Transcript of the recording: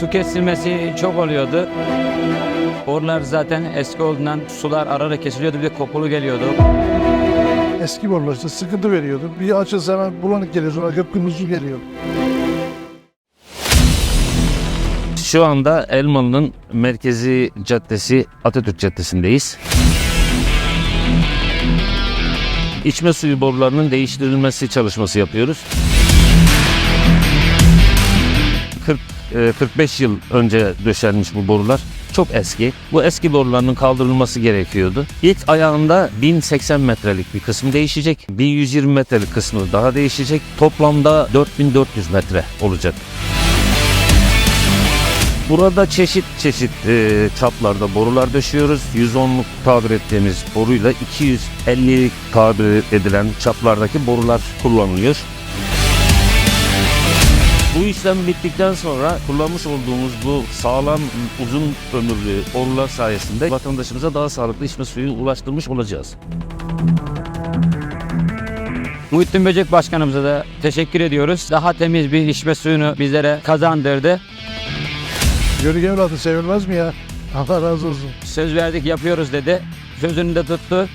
Su kesilmesi çok oluyordu. Borular zaten eski olduğundan sular ara kesiliyordu bir de kokulu geliyordu. Eski borular işte sıkıntı veriyordu. Bir açılsa hemen bulanık geliyor sonra kıpkırmızı geliyor. Şu anda Elmalı'nın merkezi caddesi Atatürk Caddesi'ndeyiz. İçme suyu borularının değiştirilmesi çalışması yapıyoruz. 45 yıl önce döşenmiş bu borular. Çok eski. Bu eski boruların kaldırılması gerekiyordu. İlk ayağında 1080 metrelik bir kısmı değişecek. 1120 metrelik kısmı daha değişecek. Toplamda 4400 metre olacak. Burada çeşit çeşit e, çaplarda borular döşüyoruz. 110'luk tabir ettiğimiz boruyla 250'lik tabir edilen çaplardaki borular kullanılıyor. Bu işlem bittikten sonra kullanmış olduğumuz bu sağlam uzun ömürlü borular sayesinde vatandaşımıza daha sağlıklı içme suyu ulaştırmış olacağız. Muhittin Böcek Başkanımıza da teşekkür ediyoruz. Daha temiz bir içme suyunu bizlere kazandırdı. Yörük evladı sevilmez mi ya? Allah razı olsun. Söz verdik yapıyoruz dedi. Sözünü de tuttu.